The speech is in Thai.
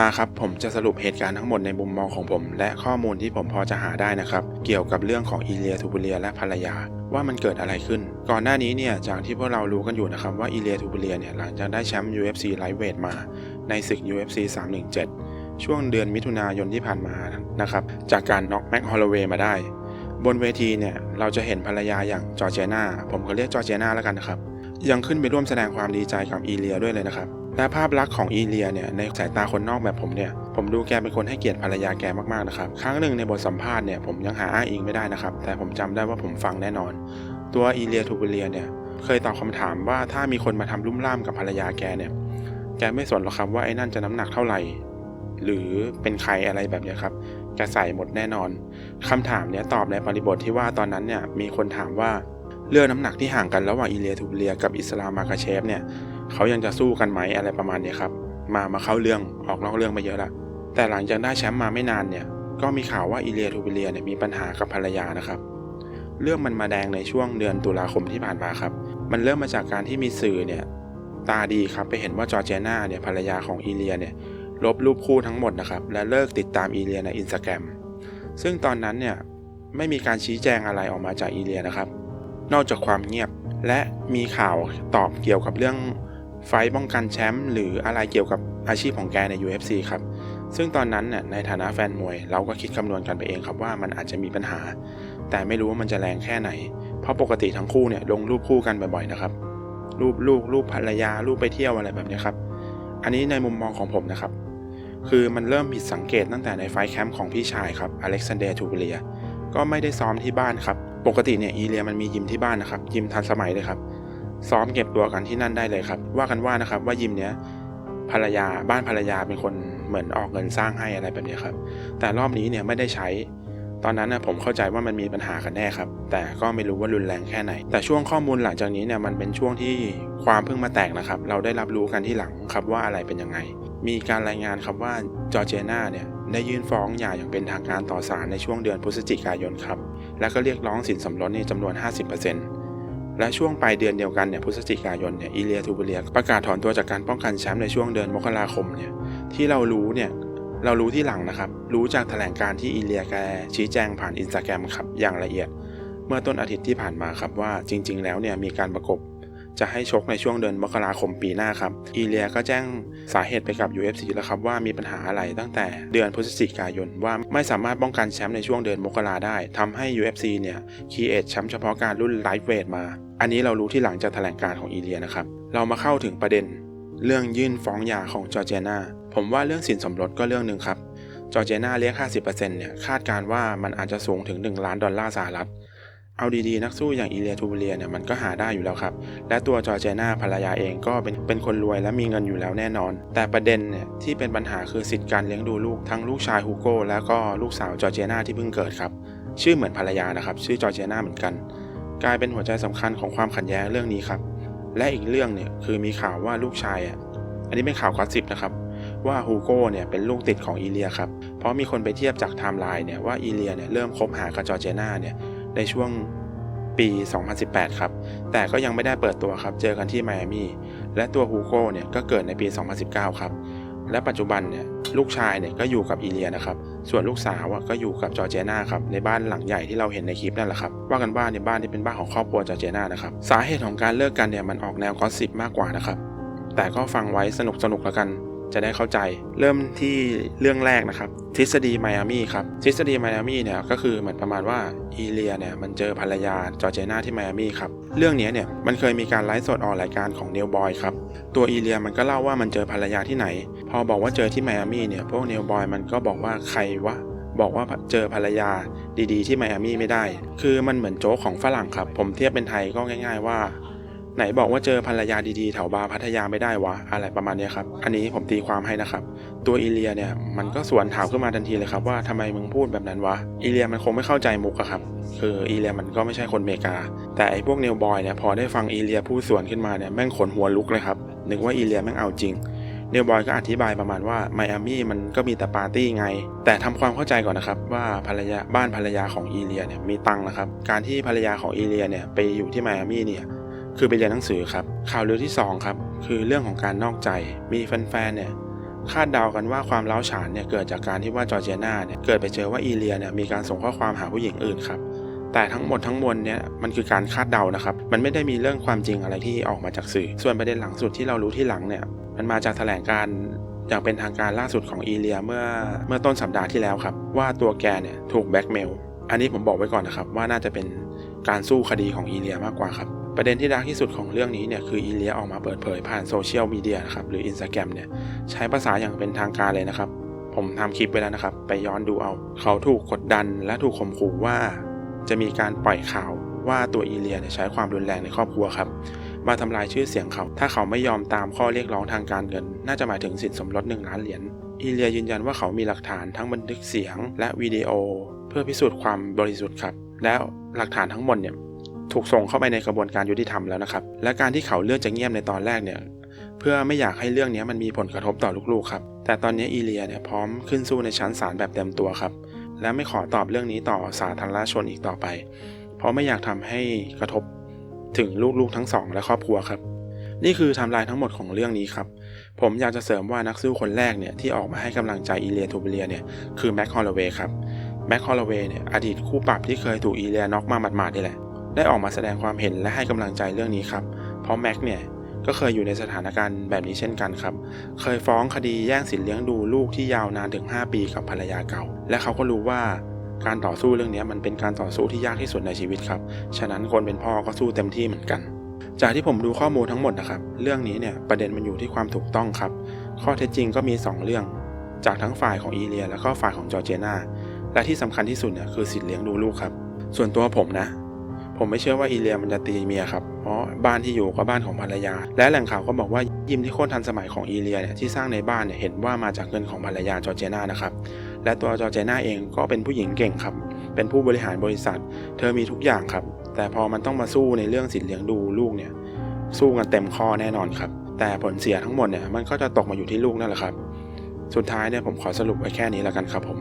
มาครับผมจะสรุปเหตุการณ์ทั้งหมดในมุมมองของผม และข้อมูลที่ผมพอจะหาได้นะครับ เกี่ยวกับเรื่องของอีเลียทูบูเลียและภรรยา ว่ามันเกิดอะไรขึ้น ก่อนหน้านี้เนี่ยจากที่พวกเรารู้กันอยู่นะครับว่าอีเลียทูบูเลียเนี่ยหลังจากได้แชมป์ UFC Lightweight มาในศึก UFC 317 ช่วงเดือนมิถุนายนที่ผ่านมานะครับจากการน็อกแม็กฮอลลเวย์มาได้ บนเวทีเนี่ยเราจะเห็นภรรยาอย่างจอร์เจนาผมก็เรียกจอร์เจนาแล้วกันนะครับยังขึ้นไปร่วมแสดงความดีใจกับอีเลียด้วยเลยนะครับ และภาพลักษณ์ของอีเลียเนี่ยในสายตาคนนอกแบบผมเนี่ยผมดูแกเป็นคนให้เกียรติภรรยาแกมากๆนะครับครั้งหนึ่งในบทสัมภาษณ์เนี่ยผมยังหาอ้างอิงไม่ได้นะครับ แต่ผมจำได้ว่าผมฟังแน่นอน ตัวอีเลียทูเบเลียเนี่ยเคยตอบคำถามว่าถ้ามีคนมาทำลุ่มล่ามกับภรรยาแกเนี่ยแกไม่สนหรอกครับว่าไอ้นั่นจะน้ำหนักเท่าไหร่ หรือเป็นใครอะไรแบบนี้ครับแกใส่หมดแน่นอนคำถามเนี้ยตอบในบริบทที่ว่าตอนนั้นเนี่ยมีคนถามว่าเรื่องน้ำหนักที่ห่างกันระหว่างอีเลียทูเบเลียกับอิสลามมาคาเชฟเนี่ย เขายังจะสู้กันไหมอะไรประมาณนี้ครับ มามาเข้าเรื่องออกนอกเรื่องไปเยอะละแต่หลังจากได้แชมป์มาไม่นานเนี่ย ก็มีข่าวว่าอีเลียทูเบเลียเนี่ยมีปัญหากับภรรยานะครับ เรื่องมันมาแดงในช่วงเดือนตุลาคมที่ผ่านมาครับ มันเริ่มมาจากการที่มีสื่อเนี่ยตาดีครับไปเห็นว่าจอร์เจน่าเนี่ยภรรยาของอีเลียเนี่ยลบรูปคู่ทั้งหมดนะครับและเลิกติดตามอีเลียในอินสตาแกรมซึ่งตอนนั้นเนี่ยไม่มีการชี้แจงอะไรออกมาจากอีเลียนะครับ นอกจากความเงียบและมีข่าวตอบเกี่ยวกับเรื่อง ไฟต์ป้องกันแชมป์หรืออะไรเกี่ยวกับอาชีพของแกใน UFC ครับ ซึ่งตอนนั้นเนี่ยในฐานะแฟนมวย เราก็คิดคำนวณกันไปเองครับว่ามันอาจจะมีปัญหา แต่ไม่รู้ว่ามันจะแรงแค่ไหน เพราะปกติทั้งคู่เนี่ยลงรูปคู่กันบ่อยๆนะครับ รูปลูกรูปภรรยารูปไปเที่ยวอะไรแบบนี้ครับ อันนี้ในมุมมองของผมนะครับ คือมันเริ่มผิดสังเกตตั้งแต่ในไฟท์แคมป์ของพี่ชายครับอเล็กซานเดร์ทูเบเลียก็ไม่ได้ซ้อมที่บ้านครับ ปกติเนี่ยอีเลียมันมียิมที่บ้านนะครับ ยิมทันสมัยเลยครับ ซ้อมเก็บตัวกันที่นั่นได้เลยครับ ว่ากันว่านะครับว่ายิมเนี้ยภรรยาบ้านภรรยาเป็นคนเหมือนออกเงินสร้างให้อะไรแบบนี้ครับ แต่รอบนี้เนี่ยไม่ได้ใช้ ตอนนั้นนะผมเข้าใจว่ามันมีปัญหากันแน่ครับ แต่ก็ไม่รู้ว่ารุนแรงแค่ไหน แต่ช่วงข้อมูลหลังจากนี้เนี่ยมันเป็นช่วงที่ความเพิ่งมาแตกนะครับ เราได้รับรู้กันที่หลังครับว่าอะไรเป็นยังไง มีการรายงานครับว่าจอร์เจนาเนี่ยได้ยื่นฟ้องหย่าอย่างเป็นทางการต่อศาลในช่วงเดือนพฤศจิกายนครับ และก็เรียกร้องสินสมรสในจำนวน 50% และช่วงปลายเดือนเดียวกันเนี่ยพฤศจิกายนเนี่ยอีเลียทูเบเลียประกาศถอนตัวจากการป้องกันแชมป์ในช่วงเดือนมกราคมเนี่ยที่เรารู้เนี่ยเรารู้ที่หลังนะครับ รู้จากแถลงการที่อีเลียแกชี้แจงผ่านอินสตาแกรมครับอย่างละเอียด เมื่อต้นอาทิตย์ที่ผ่านมาครับว่าจริง ๆ แล้วเนี่ยมีการประกบ จะให้ชกในช่วงเดือนมกราคมปีหน้าครับอีเลียก็แจ้งสาเหตุไปกับ UFC แล้วครับว่ามีปัญหาอะไรตั้งแต่เดือนพฤศจิกายนว่าไม่สามารถป้องกันแชมป์ในช่วงเดือนมกราได้ทำให้ UFC เนี่ยคีเอทแชมป์เฉพาะการรุ่นไลท์เวทมา อันนี้เรารู้ที่หลังจากแถลงการของอีเลียนะครับเรามาเข้าถึงประเด็น เรื่องยื่นฟ้องหย่าของจอร์เจนาผมว่าเรื่องสินสมรสก็เรื่องหนึ่งครับจอร์เจนาเรียก 50%เนี่ย คาดการว่ามันอาจจะสูงถึง 1 ล้านดอลลาร์สหรัฐ เอาดีๆนักสู้อย่างอีเลียทูเบเลียเนี่ยมันก็หาได้อยู่แล้วครับ และตัวจอร์เจนาภรรยาเองก็เป็นเป็นคนรวยและมีเงินอยู่แล้วแน่นอน แต่ประเด็นเนี่ยที่เป็นปัญหาคือสิทธิการเลี้ยงดูลูกทั้งลูกชายฮูโก้แล้วก็ลูกสาวจอร์เจนาที่เพิ่งเกิดครับ ชื่อเหมือนภรรยานะครับ ชื่อจอร์เจนาเหมือนกัน กลายเป็นหัวใจสำคัญของความขัดแย้งเรื่องนี้ครับ และอีกเรื่องเนี่ยคือมีข่าวว่าลูกชายอะอันนี้เป็นข่าวกอสิบนะครับว่าฮูโก้เนี่ยเป็นลูกติดของอีเลียครับ เพราะมีคนไปเทียบจากไทม์ไลน์เนี่ยว่าอีเลียเนี่ยเริ่มคบหากับจอร์เจนาเนี่ย ในช่วงปี 2018 ครับ แต่ก็ยังไม่ได้เปิดตัวครับ เจอกันที่ไมอามี่ และตัวฮูโก้เนี่ยก็เกิดในปี 2019 ครับ และปัจจุบันเนี่ยลูกชายเนี่ยก็อยู่กับอีเลียนะครับ ส่วนลูกสาวก็อยู่กับจอร์เจนาครับในบ้านหลังใหญ่ที่เราเห็นในคลิปนั่นแหละครับ ว่ากันว่าในบ้านที่เป็นบ้านของครอบครัวจอร์เจนานะครับ สาเหตุของการเลิกกันเนี่ยมันออกแนวกอสซิบมากกว่านะครับ แต่ก็ฟังไว้สนุกสนุกแล้วกัน จะได้เข้าใจ เริ่มที่เรื่องแรกนะครับ ทฤษฎีไมอามี่ครับ ทฤษฎีไมอามี่เนี่ยก็คือเหมือนประมาณว่าอีเลียเนี่ยมันเจอภรรยาจอร์เจนาที่ไมอามี่ครับ เรื่องนี้เนี่ยมันเคยมีการไลฟ์สดออกรายการของเนลบอยครับ ตัวอีเลียมันก็เล่าว่ามันเจอภรรยาที่ไหน พอบอกว่าเจอที่ไมอามี่เนี่ยพวกเนลบอยมันก็บอกว่าใครวะบอกว่าเจอภรรยาดีๆ ที่ไมอามี่ไม่ได้ คือมันเหมือนโจ๊กของฝรั่งครับ ผมเทียบเป็นไทยก็ง่าย ๆ ว่า ไหนบอกว่าเจอภรรยาดีๆแถวบาร์พัทยาไม่ได้วะ อะไรประมาณนี้ครับ อันนี้ผมตีความให้นะครับ ตัวอีเลียเนี่ยมันก็สวนถามขึ้นมาทันทีเลยครับว่าทำไมมึงพูดแบบนั้นวะ อีเลียมันคงไม่เข้าใจมุกอะครับ คืออีเลียมันก็ไม่ใช่คนเมกา แต่ไอ้พวกเนลบอยเนี่ยพอได้ฟังอีเลียพูดสวนขึ้นมาเนี่ยแม่งขนหัวลุกเลยครับ นึกว่าอีเลียแม่งเอาจริงเนลบอยก็อธิบายประมาณว่าไมอามี่มันก็มีแต่ปาร์ตี้ไง แต่ทำความเข้าใจก่อนนะครับว่าภรรยาบ้านภรรยาของอีเลียเนี่ยมีตังค์นะครับ การที่ภรรยาของอีเลียเนี่ยไปอยู่ที่ไมอามี่เนี่ย คือไปเรียนหนังสือครับ ข่าวลือที่2ครับคือเรื่องของการนอกใจ มีแฟนๆเนี่ยคาดเดากันว่าความร้าวฉานเนี่ยเกิดจากการที่ว่าจอร์เจียนาเนี่ยเกิดไปเจอว่าอีเลียเนี่ยมีการส่งข้อความหาผู้หญิงอื่นครับแต่ทั้งหมดทั้งมวลเนี่ยมันคือการคาดเดานะครับ มันไม่ได้มีเรื่องความจริงอะไรที่ออกมาจากสื่อ ส่วนประเด็นหลังสุดที่เรารู้ที่หลังเนี่ยมันมาจากแถลงการอย่างเป็นทางการล่าสุดของอีเลียเมื่อเมื่อต้นสัปดาห์ที่แล้วครับ ว่าตัวแกเนี่ยถูกแบ็กเมลอันนี้ผมบอกไว้ก่อนนะครับว่าน่าจะเป็นการสู้คดีของอีเลียมากกว่าครับ ประเด็นที่ดังที่สุดของเรื่องนี้เนี่ยคืออีเลียออกมาเปิดเผยผ่านโซเชียลมีเดียนะครับหรืออินสตาแกรมเนี่ยใช้ภาษาอย่างเป็นทางการเลยนะครับ ผมทำคลิปไปแล้วนะครับ ไปย้อนดูเอา เขาถูกกดดันและถูกข่มขู่ว่า จะมีการปล่อยข่าวว่าตัวอีเลียเนี่ยใช้ความรุนแรงในครอบครัวครับมาทำลายชื่อเสียงเขา ถ้าเขาไม่ยอมตามข้อเรียกร้องทางการเงิน น่าจะหมายถึงสินสมรส1ล้านเหรียญ อีเลียยืนยันว่าเขามีหลักฐานทั้งบันทึกเสียงและวิดีโอ เพื่อพิสูจน์ความบริสุทธิ์ครับ แล้วหลักฐานทั้งหมดเนี่ย ถูกส่งเข้าไปในกระบวนการยุติธรรมแล้วนะครับ และการที่เขาเลือกจะเงียบในตอนแรกเนี่ยเพื่อไม่อยากให้เรื่องนี้มันมีผลกระทบต่อลูกๆครับแต่ตอนนี้อีเลียเนี่ยพร้อมขึ้นสู้ในชั้นศาลแบบเต็มตัวครับ และไม่ขอตอบเรื่องนี้ต่อสาธารณชนอีกต่อไป เพราะไม่อยากทำให้กระทบถึงลูกๆทั้งสอง และครอบครัวครับ นี่คือไทำลายทั้งหมดของเรื่องนี้ครับ ผมอยากจะเสริมว่านักสู้คนแรกเนี่ยที่ออกมาให้กำลังใจอีเลียทูเบเลียเนี่ยคือแม็กฮอลลเวย์ครับแม็กฮอลลเวย์เนี่ยอดีตคู่ปรับที่เคยถูกอีเลียน็อกมาหมาดๆนี่แหละ ได้ออกมาแสดงความเห็นและให้กำลังใจเรื่องนี้ครับ เพราะแม็กเนี่ยก็เคยอยู่ในสถานการณ์แบบนี้เช่นกันครับ เคยฟ้องคดีแย่งสินเลี้ยงดูลูกที่ยาวนานถึง 5 ปีกับภรรยาเก่า และเขาก็รู้ว่าการต่อสู้เรื่องนี้มันเป็นการต่อสู้ที่ยากที่สุดในชีวิตครับ ฉะนั้นคนเป็นพ่อก็สู้เต็มที่เหมือนกัน จากที่ผมดูข้อมูลทั้งหมดนะครับ เรื่องนี้เนี่ยประเด็นมันอยู่ที่ความถูกต้องครับ ข้อเท็จจริงก็มี 2 เรื่อง จากทั้งฝ่ายของอีเลีย และก็ฝ่ายของจอร์เจนาและที่สำคัญที่สุดเนี่ยคือสิทธิเลี้ยงดูลูกครับ ส่วนตัวผมนะ ผมไม่เชื่อว่าอีเลียมันจะตีเมียครับ เพราะบ้านที่อยู่ก็บ้านของภรรยา และแหล่งข่าวก็บอกว่ายิมที่โคตรทันสมัยของอีเลียเนี่ยที่สร้างในบ้านเนี่ยเห็นว่ามาจากเงินของภรรยาจอร์เจนานะครับ และตัวจอร์เจนาเองก็เป็นผู้หญิงเก่งครับ เป็นผู้บริหารบริษัท เธอมีทุกอย่างครับ แต่พอมันต้องมาสู้ในเรื่องสิทธิเลี้ยงดูลูกเนี่ย สู้กันเต็มข้อแน่นอนครับ แต่ผลเสียทั้งหมดเนี่ยมันก็จะตกมาอยู่ที่ลูกนั่นแหละครับ สุดท้ายเนี่ยผมขอสรุปไว้แค่นี้แล้วกันครับผม